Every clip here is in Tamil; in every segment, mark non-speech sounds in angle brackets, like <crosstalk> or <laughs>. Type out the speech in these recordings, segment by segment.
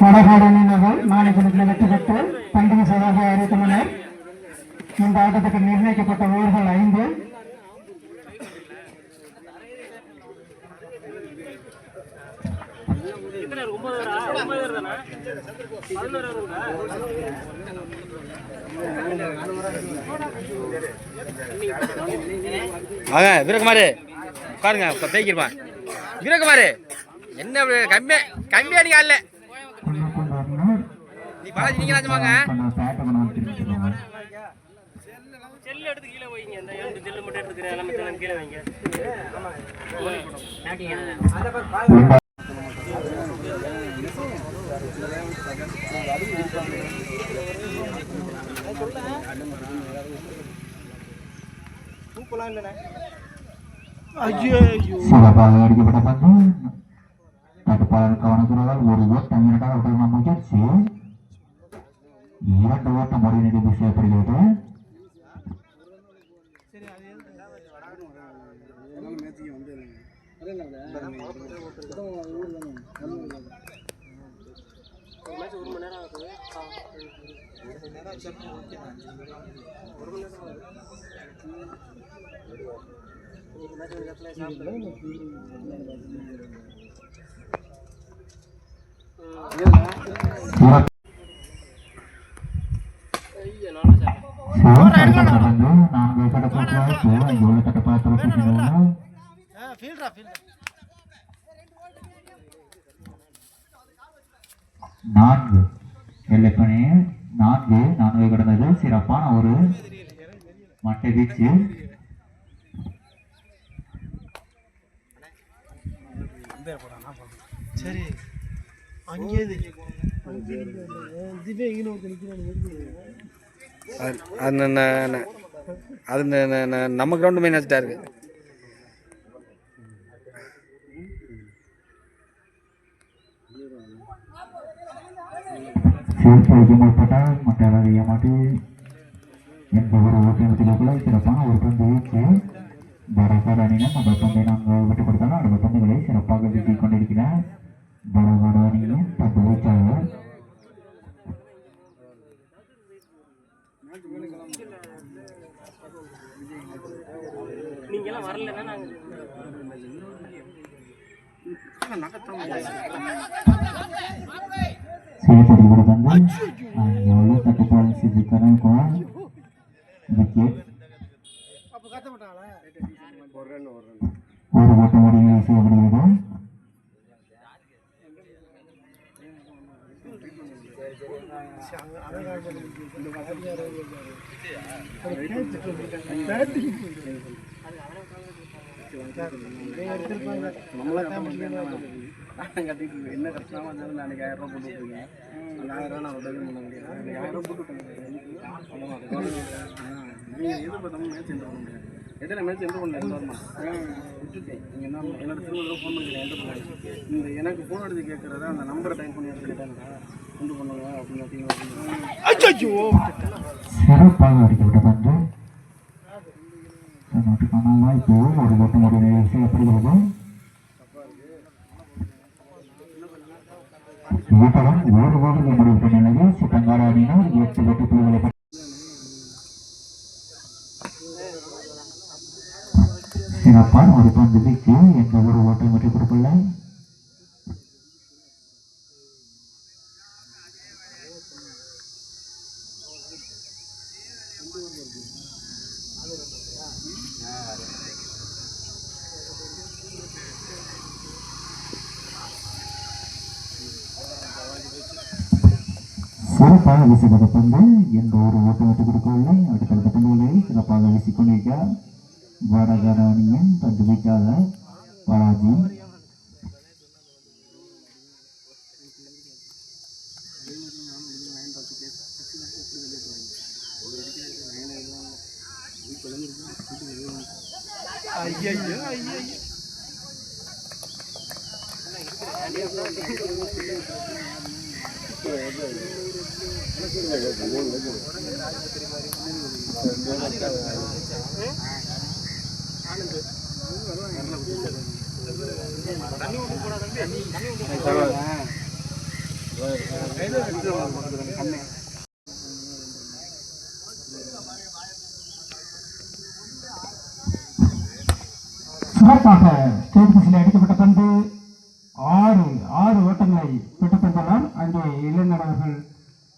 வடகாடு அணியினர்கள் மாநிலத்தில் வெற்றி பெற்று பண்டிகை செய்வதாக அறிவித்துள்ளனர் இந்த ஆட்டத்துக்கு நிர்ணயிக்கப்பட்ட ஓவர்கள் ஐந்து. வாங்க வீரகுமார். உட்காருங்க இப்போ பேக்கிருப்பான் வீரகுமார் என்ன கம்மியா கம்மியா நீங்க நீ பாலாஜி நீங்க ராஜமாங்க செல்லு எடுத்து கீழே வைங்க இந்த ரெண்டு செல்லு மட்டும் எடுத்துக்கிறேன். எல்லாமே செல்லு கீழே வைங்க. சிறப்பாக அடிக்கப்பட்ட பந்து. தடுப்பாளர் கவனக்குறைவால் ஒரு ஓட்டம் இரண்டாவது ஓட்டமாக முயற்சி. இரண்டு ஓட்டம் முறை நிறைவு செய்யப்படுகிறது ஒரு நான்கு. எல்லைப்பணி. நான்கு. நான்கு கடந்தது. சிறப்பான ஒரு மட்டை வீச்சு. சரி. அங்கே திவ்யா எங்கே ஒருத்தர் நிற்கிறான்னு அது நம்ம கிரவுண்டு மெயின் இருக்கு. சிறப்பு வைக்கப்பட்டால் மற்ற ஏமாற்றி எந்த ஒரு ஓட்டத்திலுக்குள்ள சிறப்பான ஒரு பந்து வீச்சு பரகாடு அணியினர் அந்த பந்தை நாங்கள் விட்டுக் கொடுத்தாலும் அந்த பந்துகளை சிறப்பாக வீசிக் கொண்டிருக்கிற பரகாடு அணியின் பந்து வீச்சாளர் நீங்க எல்லாம் வரலன்னா நாங்க சிறுபடி அங்கே உள்ள தட்டுப்பாடு சிந்திக்கிறேன் விக்கெட் அப்போ கத்த மாட்டாங்களா ஒரு ஓட்டம் முடிவு செய்யப்படுகிறது கட்டிட்டு என்ன கஷ்டமா இருந்தாலும் நாளைக்கு ஆயிரம் ரூபாய் போட்டு விட்டுருக்கேன் அந்த ஆயிரம் ரூபாய் நான் உடனே பண்ண முடியாது. அந்த ஆயிரம் ரூபாய் போட்டு விட்டுருக்கேன் எது பார்த்தாலும் மேட்ச் எந்த பண்ண முடியாது. எதில் மேட்ச் எந்த பண்ணல எந்த வரமா விட்டுட்டேன். நீங்கள் என்ன என்னோட திரும்ப ஃபோன் பண்ணிக்கிறேன். எந்த பண்ண இந்த எனக்கு ஃபோன் எடுத்து கேட்குறத அந்த நம்பரை டைப் பண்ணி எடுத்துக்கிட்டேன்டா கொண்டு பண்ணுங்க அப்படின்னு அப்படின்னு நாட்டுக்கான வாய்ப்பு ஒரு ஓட்டம் முடிவு செய்யப்படுகிறது ஓட்டடம் ஒரு ஓவரில் நிலையில் சித்தங்காடு எட்டு புள்ளிகளை சிறப்பான ஒரு பந்து வீச்சு எந்த ஒரு ஓட்டம் வெற்றி கொடுக்கவில்லை. kepada pembe yang baru waktu itu berkoli ada kalau ketemu lagi kenapa lagi si kolega para garaninya tak dibicara para iya. di Ayo, ayo, ayo. சிறப்பாக ஸ்டேஜ் அடிக்கப்பட்ட பண்பு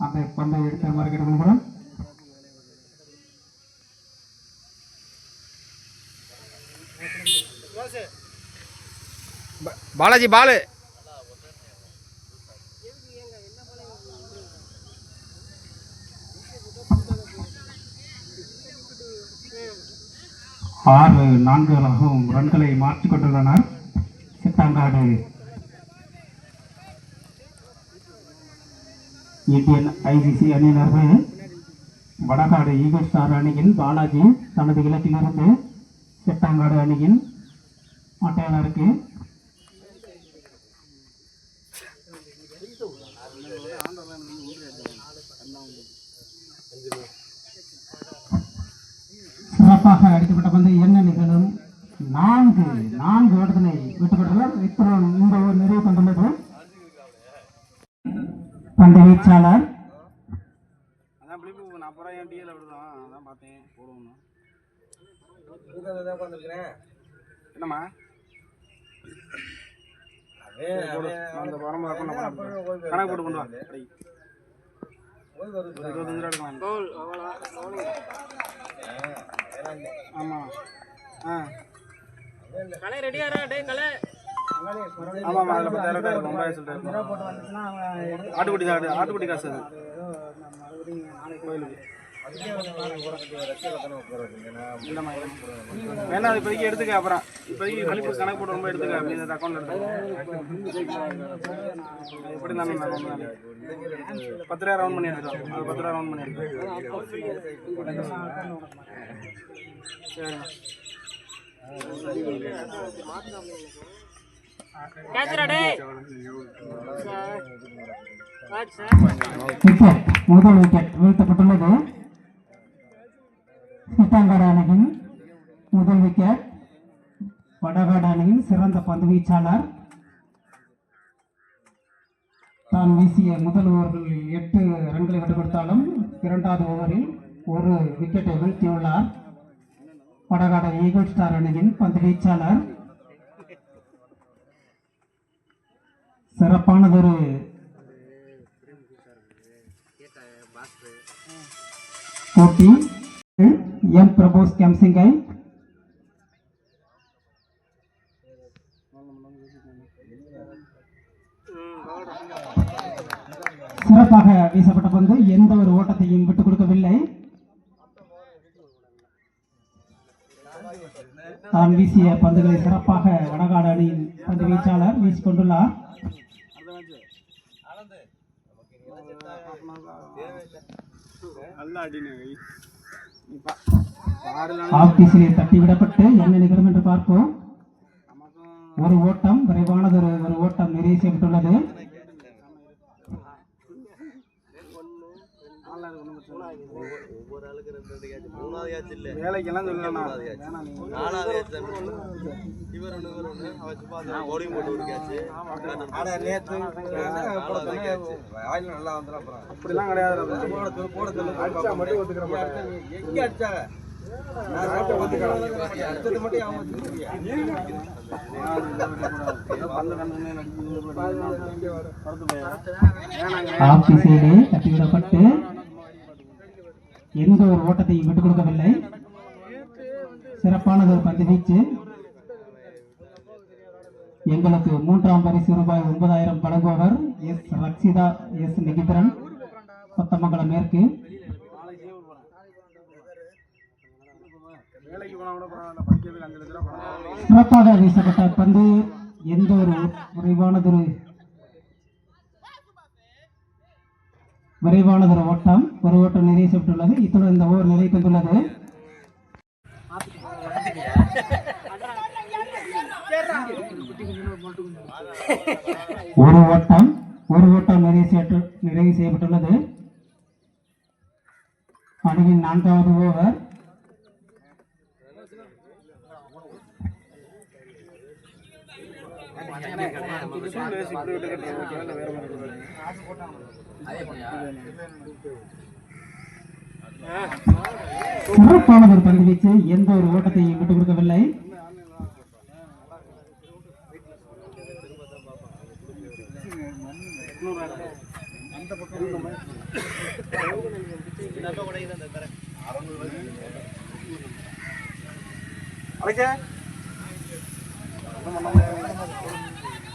அந்த பந்தை எடுத்து மறுக்கிட கொள்கிறோம் பாலாஜி பாலு. ஆறு நான்குகளாகவும் ரன்களை மாற்றிக் கொண்டுள்ளனர் சித்தாங்காடு இந்தியன் ஐசிசி அணியினர்கள் வடகாடு ஈகிள் ஸ்டார் அணியின் பாலாஜி தனது இலக்கிலிருந்து செட்டாங்காடு அணியின் ஆட்டையாளருக்கு சிறப்பாக அடிக்கப்பட்ட பந்து என்ன நிகழும்? நான்கு. நான்கு ஓட்டத்தினை விட்டுக் இப்போ இந்த ஒரு நிறைவு கொண்டுள்ளது பந்து வீச்சாளர் அதான் பிளிப்பு நான் அப்புறம் என் டிஎல் அப்படிதான் அதான் பார்த்தேன் போடுவோம் என்னம்மா சரி, போடு. நான் அந்த பரம்பரை அக்கௌண்ட் நான் போடுறேன். கணக்கு போட்டு கொண்டு வா. ஆமா. ஆ. கலை ரெடியாரா டே கலை. ஆமா அதில் பத்தாயிரம் ரூபாய் இருக்கும் ஒன்பதாயிரம் சொல்லிட்டு ஆட்டுக்குட்டி சாடு ஆட்டுக்குட்டி காசு அது. கோயிலுக்கு வேணா இப்போதைக்கு எடுத்துக்க அப்புறம். இப்போதைக்கு கழிப்பு கணக்கு போட்டு ரொம்ப எடுத்துக்க அப்படி இந்த அக்கௌண்ட்ல எடுத்துக்க. எப்படி தானே பத்து ரூபா ரவுண்ட் பண்ணி எடுத்துக்கலாம் அது பத்து ரூபா ரவுண்ட் பண்ணி எடுத்துக்கலாம் சரிம்மா. முதல் விக்கெட் வீழ்த்தப்பட்டுள்ளது சித்தாங்காடு அணியின் முதல் விக்கெட் வடகாடு அணியின் சிறந்த பந்து வீச்சாளர் தான் வீசிய முதல் ஓவரில் எட்டு ரன்களை விட்டுக் கொடுத்தாலும் இரண்டாவது ஓவரில் ஒரு விக்கெட்டை வீழ்த்தியுள்ளார் வடகாடு ஈகிள் ஸ்டார் அணியின் பந்து வீச்சாளர் சிறப்பானதொரு போட்டி. எம் பிரபோஸ் கேம்சிங்கை. சிறப்பாக வீசப்பட்ட பந்து எந்த ஒரு ஓட்டத்தையும் விட்டுக் கொடுக்கவில்லை. தான் வீசிய பந்துகளை சிறப்பாக வடகாடு அணியின் பந்து வீச்சாளர் வீசிக்கொண்டுள்ளார் கொண்டுள்ளார் தட்டிவிடப்பட்டு என்ன நிகழும் என்று பார்ப்போம். ஒரு ஓட்டம் விரைவானது ஒரு ஓட்டம் நிறைவு செய்யப்பட்டுள்ளது. இல்லை. வேலைக்கெல்லாம் சொல்லலாம் வேணாம் நீங்க. அப்படிலாம் கிடையாது அடிச்சா மட்டும் ஒத்துக்கிற மாட்டேன் ஆஃப் திசையிலே தட்டிவிடப்பட்டு எந்த ஒரு ஓட்டத்தையும் விட்டுக் கொடுக்கவில்லை. சிறப்பானது ஒரு பந்து வீச்சு. எங்களுக்கு மூன்றாம் பரிசு ரூபாய் ஒன்பதாயிரம் வழங்குபவர் எஸ் ரக்ஷிதா எஸ் நிகிதரன். கொத்தமங்கலம் மேற்கு. சிறப்பாக வீசப்பட்ட பந்து எந்த ஒரு குறைவானதொரு விரைவானதொரு ஓட்டம். ஒரு ஓட்டம் நிறைவு செய்யப்பட்டுள்ளது இத்துடன் இந்த ஓர் நிறைவு பெற்றுள்ளது. ஒரு ஓட்டம். ஒரு ஓட்டம் நிறைவு செய்யப்பட்டு நிறைவு செய்யப்பட்டுள்ளது. அணியின் நான்காவது ஓவர் சூழ்நிலை இப்படி விட்டு கட்டுறது ஓகேவா இல்லை வேற மாதிரி இருக்குதா? சிறப்பான ஒரு பந்து வீச்சு எந்த ஒரு ஓட்டத்தையும் விட்டுக் கொடுக்கவில்லை.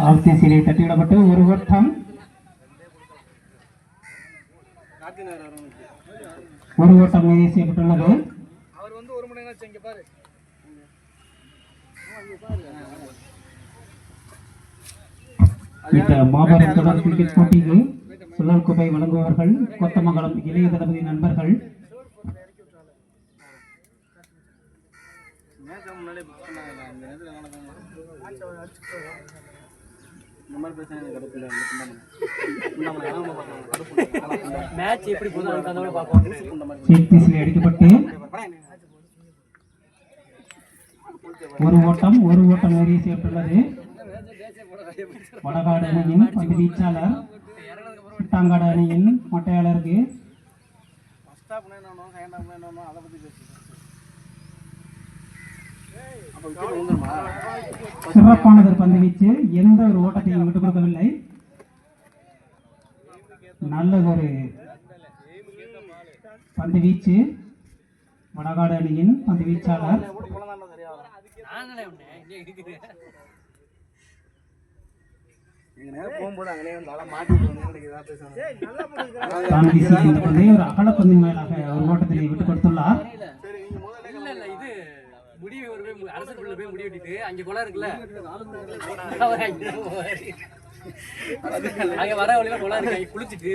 ஆர்சிசியிலே தட்டிவிடப்பட்டு ஒரு ஓட்டம் ஒரு ஓட்டம் மீது செய்யப்பட்டுள்ளது. இந்த மாபெரும் தொடர் கிரிக்கெட் போட்டிக்கு சுழல் கோப்பை வழங்குபவர்கள் கொத்தமங்கலம் இளைய தளபதி நண்பர்கள். முன்னாடியே புக் பண்ணாங்க இந்த நேரத்தில் நடக்கும் இந்த மாதிரி பிரச்சனை எனக்கு மேட்ச் <laughs> எப்படி அடிக்கப்பட்டு ஒரு ஓட்டம் ஒரு ஓட்டம் ஏறி செய்யப்பட்டுள்ளது வடகாடு அணியின் பந்து வீச்சாளர் சிட்டாங்காடு அணியின் மட்டையாளருக்கு ஃபர்ஸ்ட் ஹாஃப் என்ன ஆகணும் செகண்ட் ஹாஃப் என்ன ஆகணும் அதை பற்றி பேசுகிறேன் அப்போ விக்கெட் வந்துருமா சிறப்பானதொரு பந்து வீச்சு. எந்த ஒரு ஓட்டத்தையும் விட்டுக் கொடுக்கவில்லை. நல்லதொரு பந்து வீச்சு. வடகாடு அணியின் பந்து வீச்சாளர். ஒரு அகலப்பந்தின் மேலாக ஒரு ஓட்டத்தினை விட்டுக் கொடுத்துள்ளார் சரி நீங்கள் முதல்ல இல்ல இல்ல இது முடிவு ஒரு போய் பிள்ளை போய் முடி வெட்டிட்டு அங்க குளம் இருக்குல்ல? அங்க வர வழியில குளம் இருக்கு. அங்க குளிச்சுட்டு.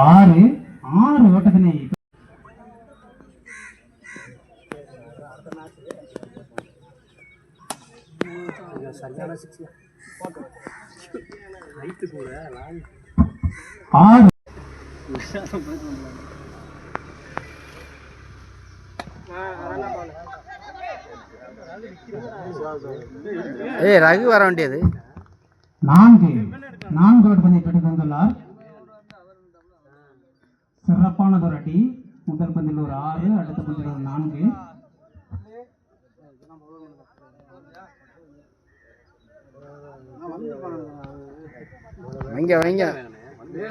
ஆறு ஆறு ஓட்டத்தினை ஆறு ஏய் ரகு வர வேண்டியது. நான்கு நான்கு ஓட்டத்தினை கட்டி தந்துள்ளார் சிறப்பான தொரட்டி முதல் பந்தில் ஒரு ஆறு அடுத்த பந்தில் ஒரு நான்கு. வைங்க வைங்க. வந்தே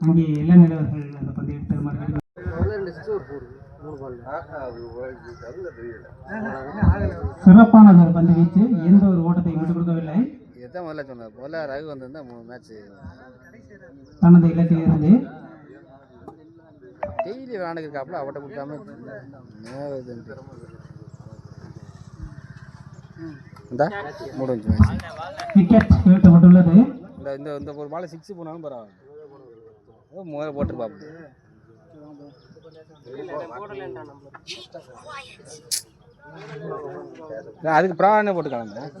இங்கே இள நிலவர்கள் அந்த பந்தய பெருமாள் சிறப்பானது ஒரு பந்து வீச்சு. எந்த ஒரு ஓட்டத்தையும் விட்டுக் கொடுக்கவில்லை. இதுதான் முதல்ல சொன்னேன். முதல்ல ரகு வந்திருந்தா மூணு மேட்ச் தனது இலக்கில் இருந்து? டெய்லி விளாண்டுக்கு இருக்காப்புல அவட்ட கொடுக்காம. இந்தா முடிஞ்சு விக்கெட் இந்த இந்த இந்த ஒரு பால் சிக்ஸ் போனாலும் பரவாயில்ல. முதல்ல போட்டிருப்பாப்புல. நான் அதுக்கு ப்ராவானே போட்டு கிளம்புறேன்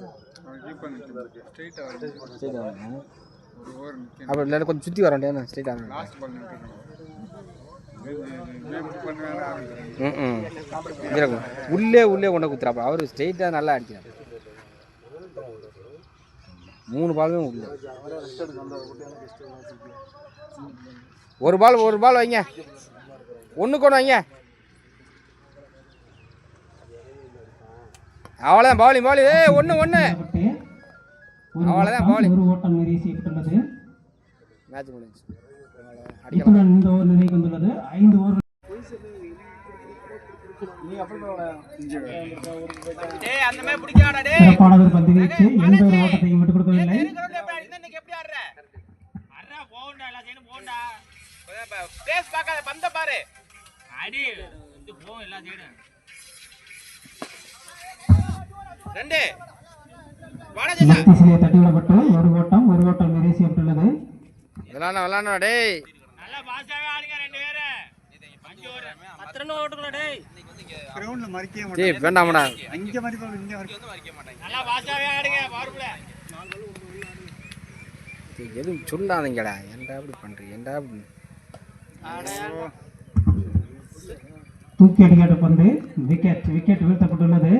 அப்புறம் ஆகணும் இல்லை கொஞ்சம் சுற்றி வர வேண்டியது ஸ்ட்ரைட் ஆகணும் ம் ம் உள்ளே உள்ளே கொண்டு குத்துறாப்பா அவர் ஸ்ட்ரெயிட்டாக நல்லா அடிக்கிறார் மூணு பாலுமே உள்ளே ஒரு பால் ஒரு பால் வைங்க ஒன்று கொண்டு வைங்க அவ்வளோதான் பாலி பாலி ஏய் ஒன்று ஒன்று விட்டு ஒரு அவ்வளவுதான் ஓட்டம், bowling. ஒரு ஓட்டம் நிறைவு செய்யப்பட்டுள்ளது. மேட்ச் முடிஞ்சு இத்துடன் இந்த ஓவர் நிறைவு வந்துள்ளது. ஐந்து ஓவர். சிறப்பானது ஒரு பந்து வீச்சு. எந்த ஒரு ஓட்டத்தையும் விட்டுக் கொடுக்கவில்லை. அடி இது போகும் எல்லா சைடும். ரெண்டு. லெஃப்ட் திசையிலே தட்டிவிடப்பட்டு ஒரு ஓட்டம் ஒரு ஓட்டம் நிறைவு செய்யப்பட்டுள்ளது விளாட்ணும் விளாட்ணும் டேய். நல்லா பாஸ்டாவே ஆடுங்க ரெண்டு மாட்டாங்க. டேய் வேண்டாம்டா. அங்க மறிப்பாங்க இங்க மறிப்பாங்க டேய், எதுவும் சொல்லாதீங்கடா. ஏன்டா இப்படி பண்றீங்க ஏன்டா இப்படி? தூக்கி அடிக்கப்பட்ட பந்து விக்கெட் விக்கெட் வீழ்த்தப்பட்டுள்ளது.